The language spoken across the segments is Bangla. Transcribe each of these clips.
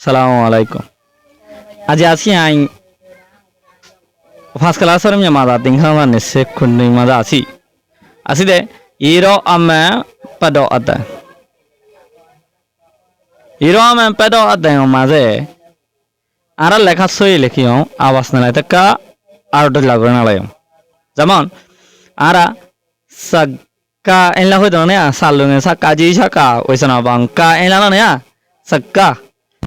সালাম আলাইকুম। আজ আছি আই ফার্স্ট ক্লাস আর আমি মাদা দিঙ্গা মানে সে খুন্ডি মাদা আছি। আছি দে, ইরো আমে পাদ আতা ইরো আমে পাদ আতা মাঝে আর লেখা সই লেখিও, আওয়াজ নালাই থাকা, আর ওটা লাগবে নালাই যেমন, আরা সাগ ka en la hoy dong ne sa lung sa ka ji sa ka na bang ka en na ne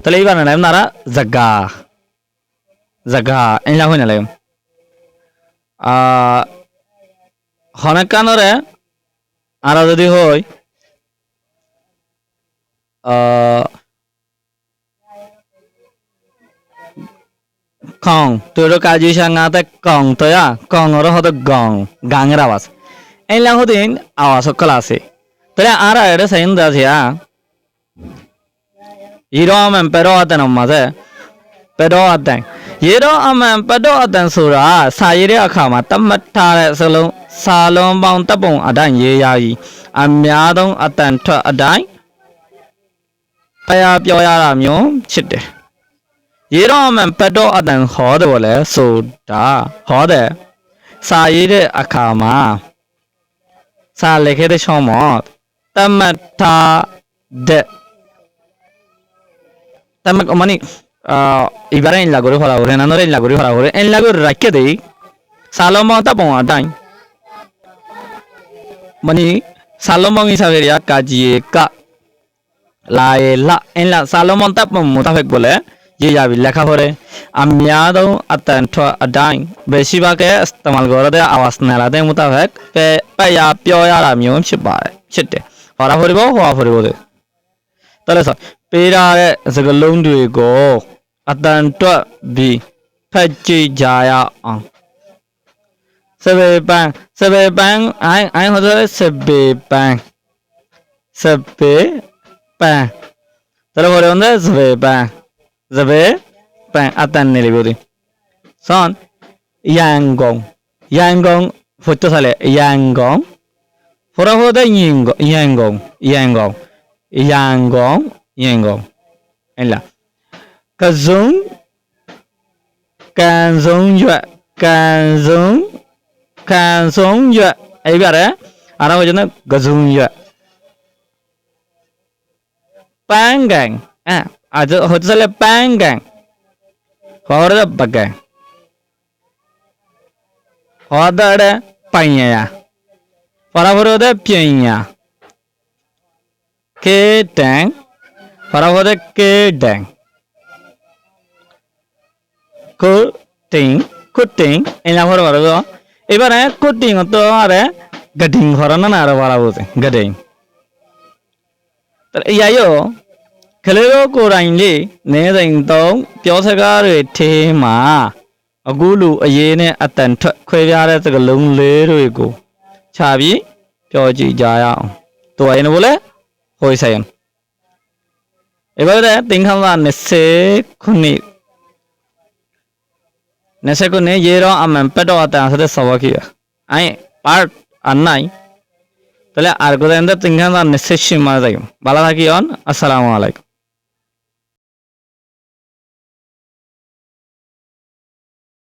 তাহলে এইবার না আপনারা জাগা জাগা এনলা হই না লাগে আ হনকানরে যদি আ কং তোর কাজী সাঙ্গাতে কং তয়া কং ওর হতো গং গাঙের আওয়াজ এইলা হদিন আওয়াজ সকল আছে তাহলে আর এটা সাইন ရေတော့အမှန်ပရောအတန်တော်မှာဆက်ပရောအတန်ရေတော့အမှန်ပရောအတန်ဆိုတာစာရေးတဲ့အခါမှာတတ်မှတ်ထားတဲ့အစလုံးစာလုံးပေါင်းတပ်ပုံအတိုင်းရေးရည်အများဆုံးအတန်ထွက်အတိုင်းဖယားပြောရတာမျိုးဖြစ်တယ်ရေတော့အမှန်ပတော့အတန်ဟောတယ်ဗောလဲဆိုတာဟောတယ်စာရေးတဲ့အခါမှာစာလက်ခဲ့တဲ့ချောင်းမောတတ်မှတ်ထားတဲ့ মানে এইবারে এন লাগরে হরা হরে নানরে এন লাগরে হরা হরে এন লাগর রাখিয়ে দেই। সালম মাওতা পাওয়া তাই। মানে সালম মাং হিসাবে কাজিয়ে কা লায়ে লা, এন লা সালম মাওতা মোতাবেক বলে, যে যাবি লেখা হরে আমিয়াদও আতন্ত আদাই বেশিরভাগে ইস্তেমাল করে দে আওয়াজ নেলা দে মোতাবেক পে পেয় পিয়া আমিও ছিপায় ছিটে হরা হরিব হওয়া হরিব দে তাহলে sir အစတမလကောရတဲ့အာဝတ်နယ်လာတဲ့မူတာဖက်ပဲပက်ရပြောရတာမျိုးဖြစ်ပါတယ်ဖြစ်တယ်ဟောတာဟောဒီဘောဟောဟောဒီဘောတဲ့တော်လဲဆိုပေးရတဲ့စကလုံးတွေကိုအတန်တွက်ပြီးဖက်ကြည့်ကြရအောင်စပယ်ပန်းစပယ်ပန်းအိုင်အိုင်ဟောတဲ့စပယ်ပန်းစပယ်ပန်းတော်လို့ဟောတယ်စပယ်ပန်း zabe pan atan ne le bodi son yangong Yango. Anh là Cà giống Cà giống dọa Cà giống Cà giống dọa Ấy biết đấy Anh nói cho nó Cà giống dọa Panggang À അത് ഹൊച്ചല്ല പാങ്കാങ് ഹോറ പക്ക đó പയ്യയാ പറവരോദ പ്യയ്യ കേട്ടാങ് बराबर है के डैंग কুটিং কুটিং এলাম ঘর বাড়াব এবারে কুটিং তো আরে গডিং ঘর না আরো বাড়াবো গডিং তাহলে ইয়াইও খেলেরও কোরাইলে নে দিন তো ပြောစကားတွေထဲမှာအခုလူအရေးနဲ့အတန်ထွက်ခွဲပြားတဲ့စကားလုံးလေးတွေကိုခြာပြီးပြောကြည့်ကြရအောင်။တူရင်ဘို့လဲဟိုဆိုင် এবারে 띵한만 네세 쿠니 নেশে কোনে ইয়েরো আমেম পেটো আতে আসলে সবাকিয়া আই পার্ট আর নাই। তাহলে আর কোথায় তিনখান আর নিশ্চয় মারা যাই ভালো থাকি অন আসসালামু আলাইকুম।